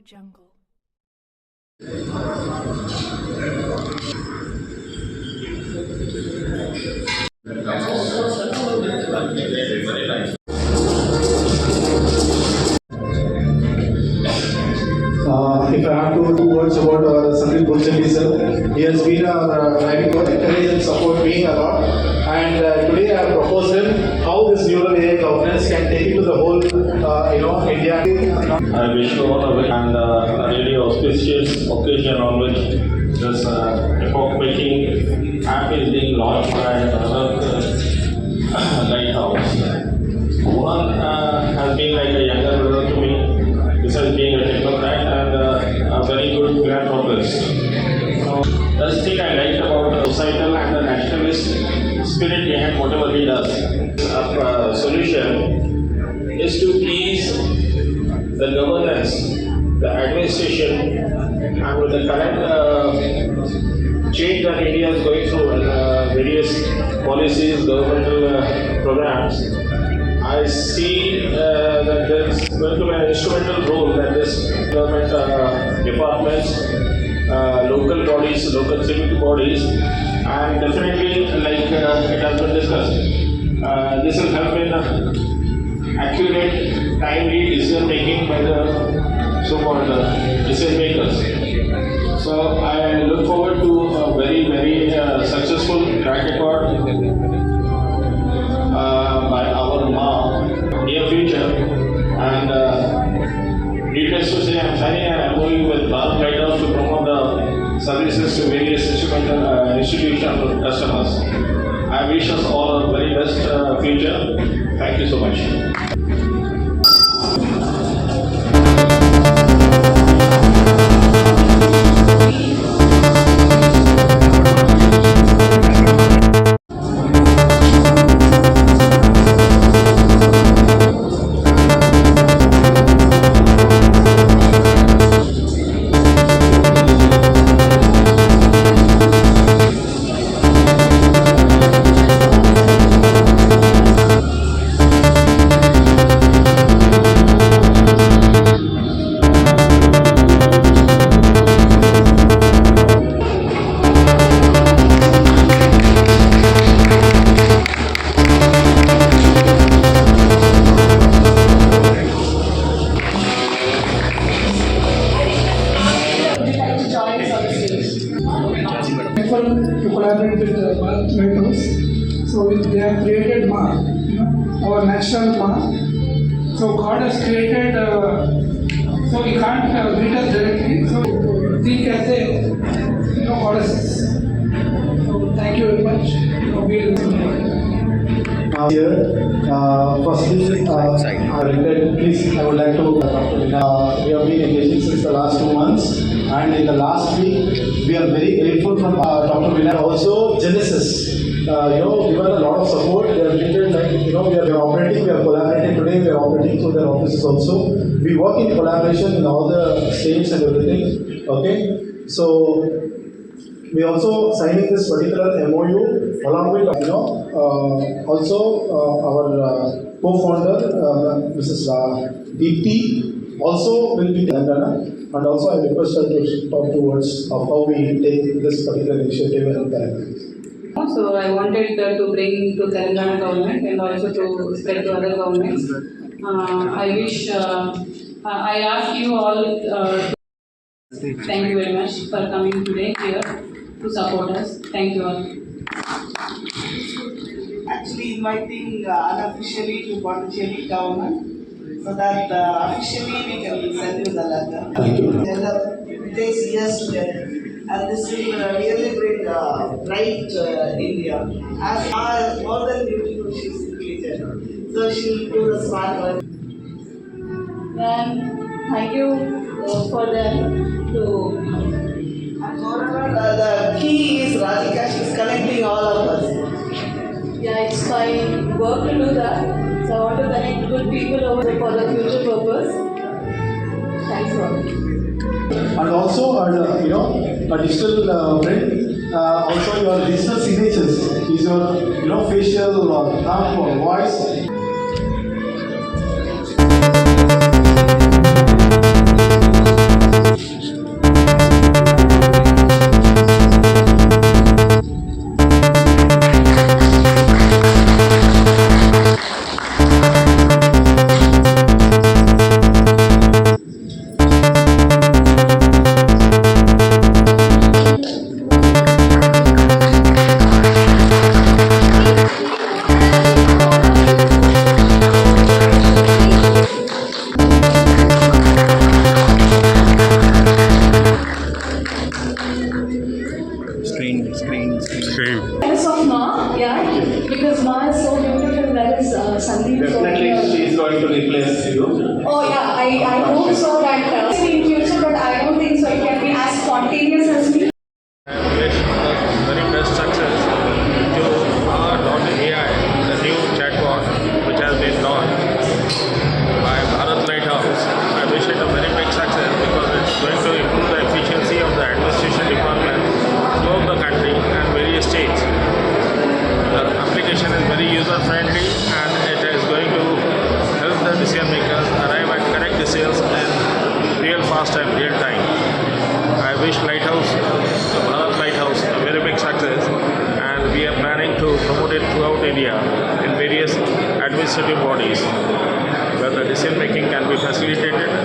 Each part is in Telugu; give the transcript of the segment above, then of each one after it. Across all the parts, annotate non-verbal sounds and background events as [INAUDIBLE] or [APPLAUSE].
Jungle. How this neural AI governance can take it to the whole, uh, you know, India. I wish you all a very and uh, a really auspicious occasion on which this uh, epoch-making app is being launched by another uh, [CLEARS THROAT] lighthouse. One uh, has been like a younger brother to me. This has been a technocrat and uh, a very good philanthropist. So, that's the thing I liked about the societal and the nationalist spirit behind whatever he does. Solution is to ease the governance, the administration, and with the current uh, change that India is going through uh, various policies, governmental uh, programs, I see uh, that there's going to be an instrumental role that this government uh, departments, uh, local bodies, local civic bodies, and definitely, like it has been discussed, uh, this will help in uh, accurate, timely decision making by the so-called uh, decision makers. So I look forward to a very, very uh, successful track record uh, by our Ma near future. And uh, needless to say, I'm signing an MOU with Bharat Lighthouse to promote the services to various uh, institutions of customers. I wish us all a very best uh, future. Thank you so much. Here, uh, firstly, uh, I like, please, I would like to, uh, we have been engaging since the last two months, and in the last week, we are very grateful from uh, Dr. Vinay, also Genesis. Uh, you know, given a lot of support, they are treated like, you know, we are we are operating, we are collaborating today, we are operating through their offices also. We work in collaboration in all the states and everything, okay? So, we also signing this particular MOU along with, you know, uh, also uh, our uh, co-founder, uh, Mrs. uh, Deepti, also will be Telangana. And also I request her to talk two words of how we take this particular initiative in Telangana. So I wanted uh, to bring to Telangana government and also to spread to other governments. Uh, I wish, uh, I ask you all, uh, thank you very much for coming today here to support us. Thank you all. actually inviting uh, unofficially to Pondicherry government so that uh, officially we can send you the letter. Thank you. And uh, it takes years to get and this will uh, really bring uh, bright uh, India. As far more than beautiful she is intelligent. So she will do the smart work. And thank you uh, for them to uh, the key is Radhika, she is connecting all of us. Yeah, it's my work to do that. So I want to connect good people over for the future purpose. Thanks a lot. And also, uh, you know, a digital uh, print, uh, also your digital signatures is your, you know, facial or thumb or voice. Spontaneous as administrative bodies where the decision making can be facilitated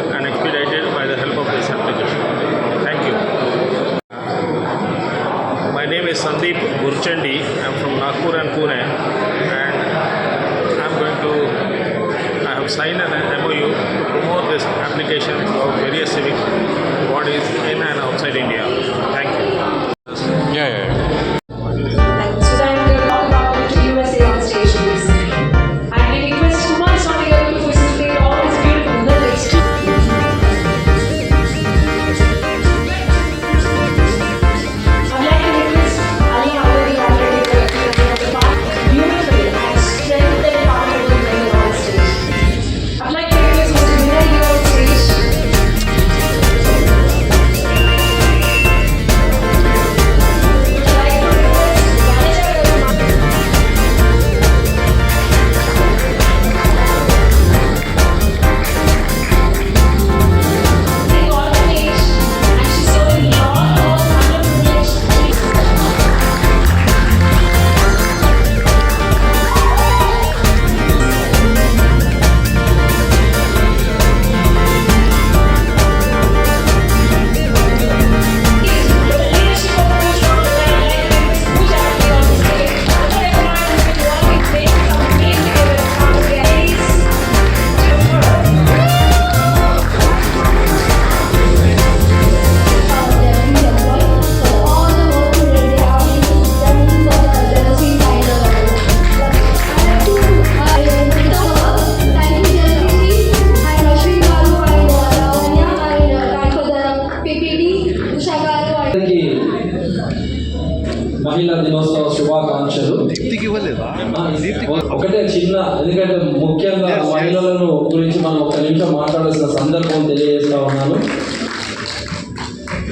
నిమిషం సందర్భం తెలియజేస్తా ఉన్నాను.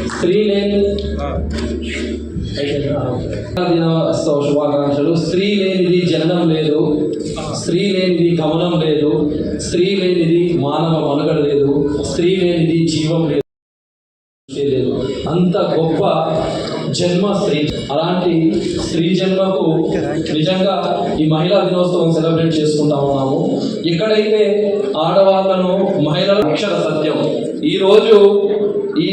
స్త్రీ లేని దినోత్సవ శుభాకాంక్షలు. స్త్రీ లేనిది జననం లేదు. స్త్రీ లేనిది గమనం లేదు. స్త్రీ లేనిది మానవ మనుగడ లేదు. స్త్రీ లేనిది జీవం లేదు లేదు. అంత గొప్ప జన్మ స్త్రీ అలాంటి స్త్రీ జన్మకు నిజంగా ఈ మహిళా దినోత్సవం సెలబ్రేట్ చేసుకుంటా ఉన్నాము. ఎక్కడైతే ఆడవాళ్ళను మహిళల అక్షర సత్యం. ఈ రోజు ఈ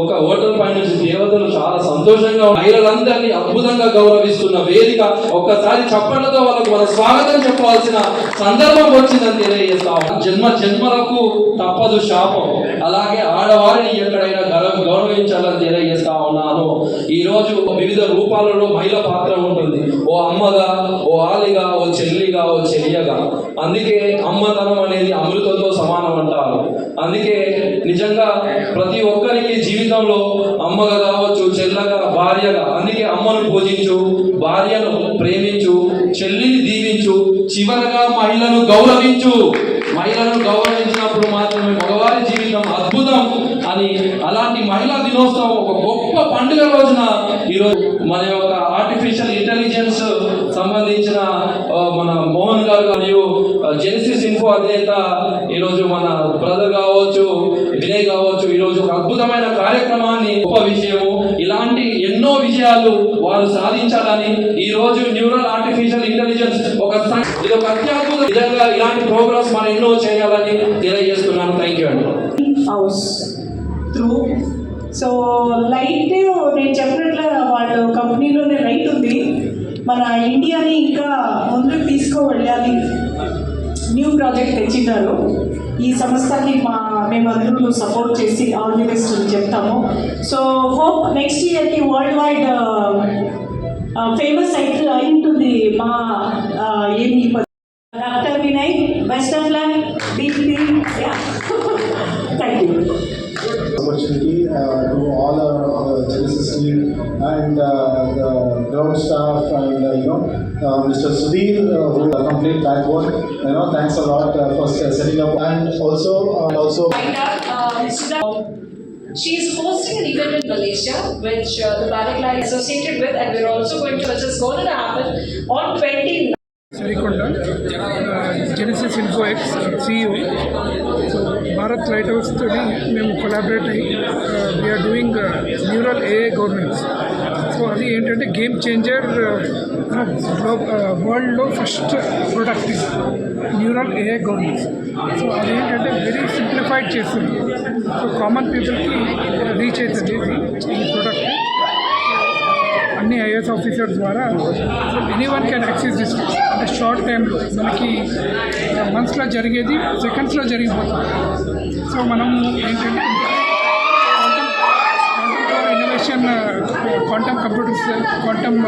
ఒక ఓటర్ పై నుంచి దేవతలు చాలా సంతోషంగా మహిళలందరినీ అద్భుతంగా గౌరవిస్తున్న వేదిక ఒక్కసారి చప్పట్లతో వాళ్ళకు మన స్వాగతం చెప్పాల్సిన సందర్భం వచ్చిందని తెలియజేస్తా జన్మ జన్మలకు తప్పదు శాపం. అలాగే ఆడవారిని ఎక్కడైనా గౌరవ గౌరవించాలని తెలియజేస్తా ఉన్నాను. ఈ రోజు వివిధ రూపాలలో మహిళ పాత్ర ఉంటుంది. ఓ అమ్మగా ఓ ఆలిగా ఓ చెల్లిగా ఓ చెల్లియగా అందుకే అమ్మతనం అనేది అమృతంతో సమానం అంటారు. అందుకే నిజంగా ప్రతి ఒక్కరికి జీవితంలో అమ్మగా కావచ్చు చెల్లగా భార్యగా అందుకే అమ్మను పూజించు భార్యను ప్రేమించు చెల్లిని దీవించు చివరగా మహిళను గౌరవించు. మహిళను గౌరవించినప్పుడు మాత్రమే కానీ అలాంటి మహిళా దినోత్సవం ఒక గొప్ప పండుగ రోజున ఈరోజు మన యొక్క ఆర్టిఫిషియల్ ఇంటెలిజెన్స్ సంబంధించిన మన మోహన్ గారు మరియు జెన్సిస్ ఇన్ఫో అధినేత ఈరోజు మన బ్రదర్ కావచ్చు వినయ్ కావచ్చు ఈరోజు ఒక అద్భుతమైన కార్యక్రమాన్ని గొప్ప విషయము ఇలాంటి ఎన్నో విజయాలు వారు సాధించాలని ఈ రోజు న్యూరల్ ఆర్టిఫిషియల్ ఇంటెలిజెన్స్ ఒక ఇది ఒక అత్యద్భుత విధంగా ఇలాంటి ప్రోగ్రామ్స్ మనం ఎన్నో చేయాలని తెలియజేస్తున్నాను. థ్యాంక్ యూ అండి. హౌస్ త్రూ సో లైట్ నేను చెప్పినట్లు వాళ్ళు కంపెనీలోనే లైట్ ఉంది. మన ఇండియాని ఇంకా ముందుకు తీసుకువెళ్ళాలి. న్యూ ప్రాజెక్ట్ తెచ్చినారు. ఈ సంస్థకి మా మేమందరూ సపోర్ట్ చేసి ఆల్ ది బెస్ట్ చెప్తాము. సో హోప్ నెక్స్ట్ ఇయర్కి వరల్డ్ వైడ్ ఫేమస్ అయితే అయి ఉంటుంది మా ఏమి doctor Vinay best of luck Deepthi thank you opportunity to uh, all our Genesis team and uh, the ground staff and uh, you know Mr. Sudhir who uh, complete backbone. You know, thanks a lot for setting up and also also. She is hosting an event in Malaysia, which uh, the line is associated with, and we're also going to, which is going to happen on 29th. Surikonda, uh, Genesis Info X, CEO. So, Bharat light house మేము కొలాబరేట్ అయ్యి we are doing neural AI governance so అది ఏంటంటే గేమ్ చేంజర్ వరల్డ్లో first product neural AI governance so అది ఏంటంటే వెరీ సింప్లిఫైడ్ చేస్తుంది. సో కామన్ పీపుల్కి రీచ్ అవుతుంది ఈ ప్రోడక్ట్ అన్ని ఐఏఎస్ ఆఫీసర్ ద్వారా any one can access this short టైంలో మనకి మంత్స్లో జరిగేది సెకండ్స్లో జరిగిపోతుంది. సో మనం ఏంటంటే innovation quantum computers quantum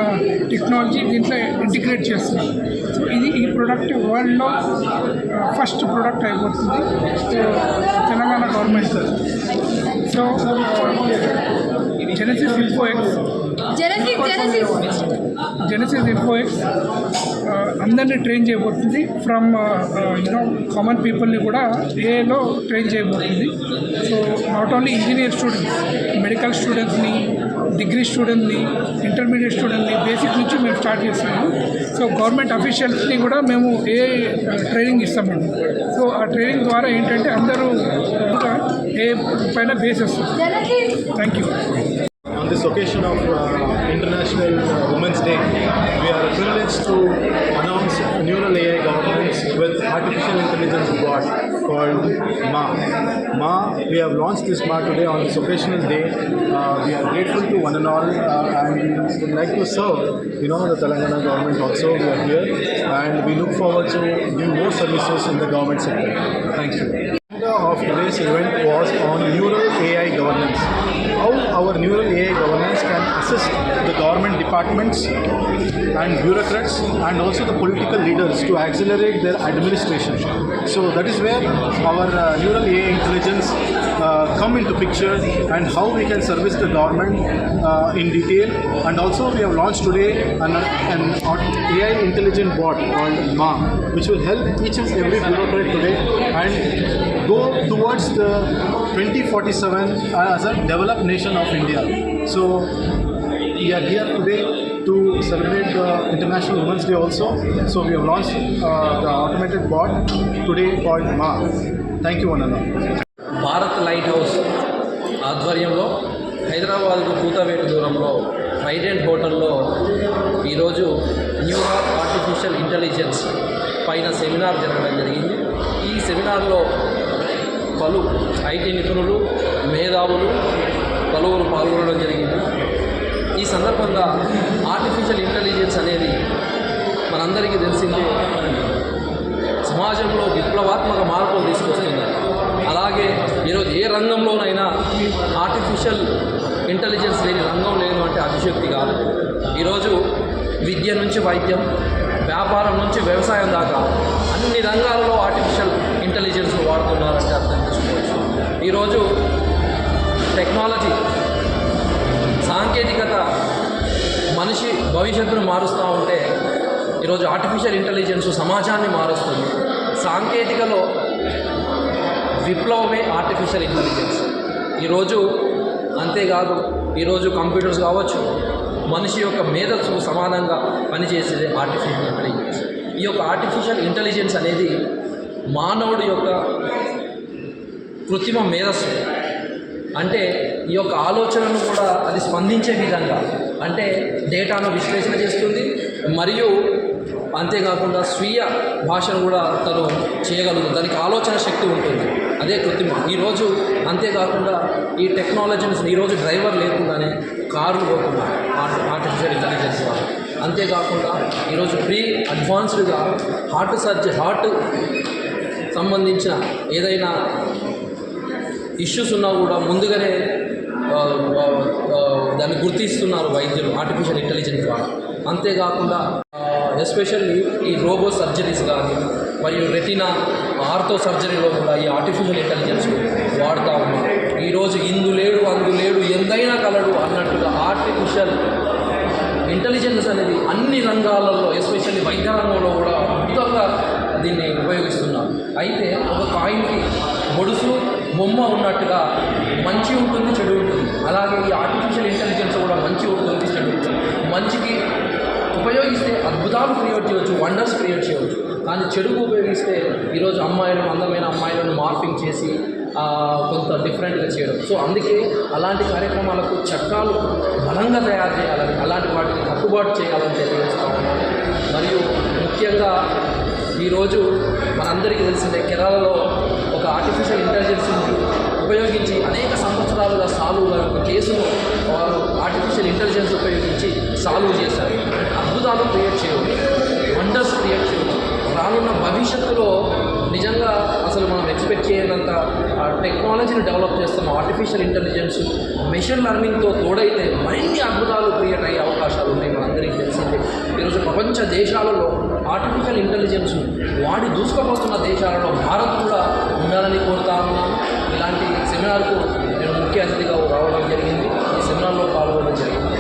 technology దీంట్లో ఇంటిగ్రేట్ చేస్తున్నాం. సో ఇది ఈ ప్రోడక్ట్ వరల్డ్లో ఫస్ట్ ప్రోడక్ట్ అయిపోతుంది. Telangana government so Genesis info X Genesis info X అందరినీ ట్రైన్ చేయబోతుంది ఫ్రమ్ యూనో కామన్ పీపుల్ని కూడా ఏలో ట్రైన్ చేయబోతుంది. So not only engineer students medical స్టూడెంట్స్ని డిగ్రీ స్టూడెంట్ని ఇంటర్మీడియట్ స్టూడెంట్ని బేసిక్ నుంచి మేము స్టార్ట్ చేస్తున్నాము. సో గవర్నమెంట్ అఫీషియల్స్ని కూడా మేము ఏ ట్రైనింగ్ ఇస్తామండి. సో ఆ ట్రైనింగ్ ద్వారా ఏంటంటే అందరూ ఏ పైన బేస్ వస్తుంది. Thank you this occasion of uh, International uh, Women's Day, we are privileged to announce neural AI governance with artificial intelligence bot called Ma. Ma, we have launched this Ma today on this occasional day. Uh, we are grateful to one and all uh, and would like to serve, you know, the Telangana government also. We are here and we look forward to giving more services in the government sector. Thank you. Agenda of today's event was on neural AI governance. How our neural AI governance can assist the government departments and bureaucrats and also the political leaders to accelerate their administration. So that is where our uh, neural AI intelligence uh, come into picture and how we can service the government uh, in detail. And also we have launched today an, an AI intelligent bot called Ma, which will help each and every bureaucrat today and go towards the 2047 as a developed nation of India. So we are here today to celebrate the International Women's Day also. So we have launched uh, the automated bot today called Ma. Thank you one Bharat light house ఆధ్వర్యంలో హైదరాబాద్కు కూతవేటు దూరంలో ట్రైడెంట్ హోటల్లో ఈరోజు న్యూరాల్ ఆర్టిఫిషియల్ ఇంటెలిజెన్స్ పైన సెమినార్ జరగడం జరిగింది ఈ సెమినార్లో పలు ఐటీ నిపుణులు మేధావులు పలువురు పాల్గొనడం జరిగింది. ఈ సందర్భంగా ఆర్టిఫిషియల్ ఇంటెలిజెన్స్ అనేది మనందరికీ తెలిసిందే. సమాజంలో విప్లవాత్మక మార్పులు తీసుకొస్తుంది అలాగే ఈరోజు ఏ రంగంలోనైనా ఆర్టిఫిషియల్ ఇంటెలిజెన్స్ లేని రంగం లేదు అంటే అతిశక్తి కాదు. ఈరోజు విద్య నుంచి వైద్యం వ్యాపారం నుంచి వ్యవసాయం దాకా టెక్నాలజీ సాంకేతికత మనిషి భవిష్యత్తును మారుస్తూ ఉంటే ఈరోజు ఆర్టిఫిషియల్ ఇంటెలిజెన్స్ సమాజాన్ని మారుస్తుంది. సాంకేతికలో విప్లవమే ఆర్టిఫిషియల్ ఇంటెలిజెన్స్ ఈరోజు అంతేకాదు ఈరోజు కంప్యూటర్స్ కావచ్చు మనిషి యొక్క మేధస్సుకు సమానంగా పనిచేసేది ఆర్టిఫిషియల్ ఇంటెలిజెన్స్ ఈ యొక్క ఆర్టిఫిషియల్ ఇంటెలిజెన్స్ అనేది మానవుడి యొక్క కృత్రిమ మేధస్సు. అంటే ఈ యొక్క ఆలోచనను కూడా అది స్పందించే విధంగా అంటే డేటాను విశ్లేషణ చేస్తుంది మరియు అంతేకాకుండా స్వీయ భాషను కూడా తను చేయగలుగుతుంది దానికి ఆలోచన శక్తి ఉంటుంది. అదే కృత్రిమ. ఈరోజు అంతేకాకుండా ఈ టెక్నాలజీని ఈరోజు డ్రైవర్ లేకుండానే కార్లు పోకుండా ఆర్టిఫిషియల్ ఇంటెలిజెన్స్ ద్వారా. అంతేకాకుండా ఈరోజు ప్రీ అడ్వాన్స్డ్గా హార్ట్ సర్జరీ హార్ట్ సంబంధించిన ఏదైనా ఇష్యూస్ ఉన్నా కూడా ముందుగానే దాన్ని గుర్తిస్తున్నారు వైద్యులు ఆర్టిఫిషియల్ ఇంటెలిజెన్స్ ద్వారా అంతేకాకుండా ఎస్పెషల్లీ ఈ రోబో సర్జరీస్ కానీ మరియు రెటినా ఆర్థో సర్జరీలో కూడా ఈ ఆర్టిఫిషియల్ ఇంటెలిజెన్స్ వాడుతూ ఉన్నారు. ఈరోజు ఇందు లేడు అందు లేడు ఎంతైనా కలడు అన్నట్టుగా ఆర్టిఫిషియల్ ఇంటెలిజెన్స్ అనేది అన్ని రంగాలలో ఎస్పెషల్లీ వైద్య రంగంలో కూడా అద్భుతంగా దీన్ని ఉపయోగిస్తున్నారు. అయితే ఒక కాయిన్కి గొడుసు బొమ్మ ఉన్నట్టుగా మంచి ఉంటుంది చెడు ఉంటుంది. అలాగే ఈ ఆర్టిఫిషియల్ ఇంటెలిజెన్స్ కూడా మంచి ఉంటుంది చెడు ఉంటుంది. మంచికి ఉపయోగిస్తే అద్భుతాలు క్రియేట్ చేయవచ్చు వండర్స్ క్రియేట్ చేయవచ్చు కానీ చెడుకు ఉపయోగిస్తే ఈరోజు అమ్మాయిలను అందమైన అమ్మాయిలను మార్పింగ్ చేసి కొంత డిఫరెంట్గా చేయడం. సో అందుకే అలాంటి కార్యక్రమాలకు చట్టాలు బలంగా తయారు చేయాలని అలాంటి వాటిని కట్టుబాటు చేయాలని తెలియజేస్తా ఉన్నాను మరియు ముఖ్యంగా ఈరోజు మనందరికీ తెలిసిందే కేరళలో ఒక ఆర్టిఫిషియల్ ఇంటెలిజెన్స్ని ఉపయోగించి అనేక సంవత్సరాలుగా సాల్వ్ ఒక కేసును వారు ఆర్టిఫిషియల్ ఇంటెలిజెన్స్ ఉపయోగించి సాల్వ్ చేశారు. అద్భుతాలు క్రియేట్ చేయవచ్చు. వండర్స్ క్రియేట్ చేయవచ్చు. రానున్న భవిష్యత్తులో నిజంగా అసలు మనం ఎక్స్పెక్ట్ చేయనంత ఆ టెక్నాలజీని డెవలప్ చేస్తున్న ఆర్టిఫిషియల్ ఇంటెలిజెన్స్ మెషిన్ లెర్నింగ్తో తోడైతే మరిన్ని అద్భుతాలు క్రియేట్ అయ్యే అవకాశాలు ఉన్నాయి మనందరికీ తెలిసిందే. ఈరోజు ప్రపంచ దేశాలలో ఆర్టిఫిషియల్ ఇంటెలిజెన్స్ వాడి దూసుకుపోతున్న దేశాలలో భారత్ కూడా ఉండాలని కోరుతా ఉన్నాను ఇలాంటి సెమినార్కు నేను ముఖ్య అతిథిగా రావడం జరిగింది. ఈ సెమినార్లో పాల్గొనడం జరిగింది.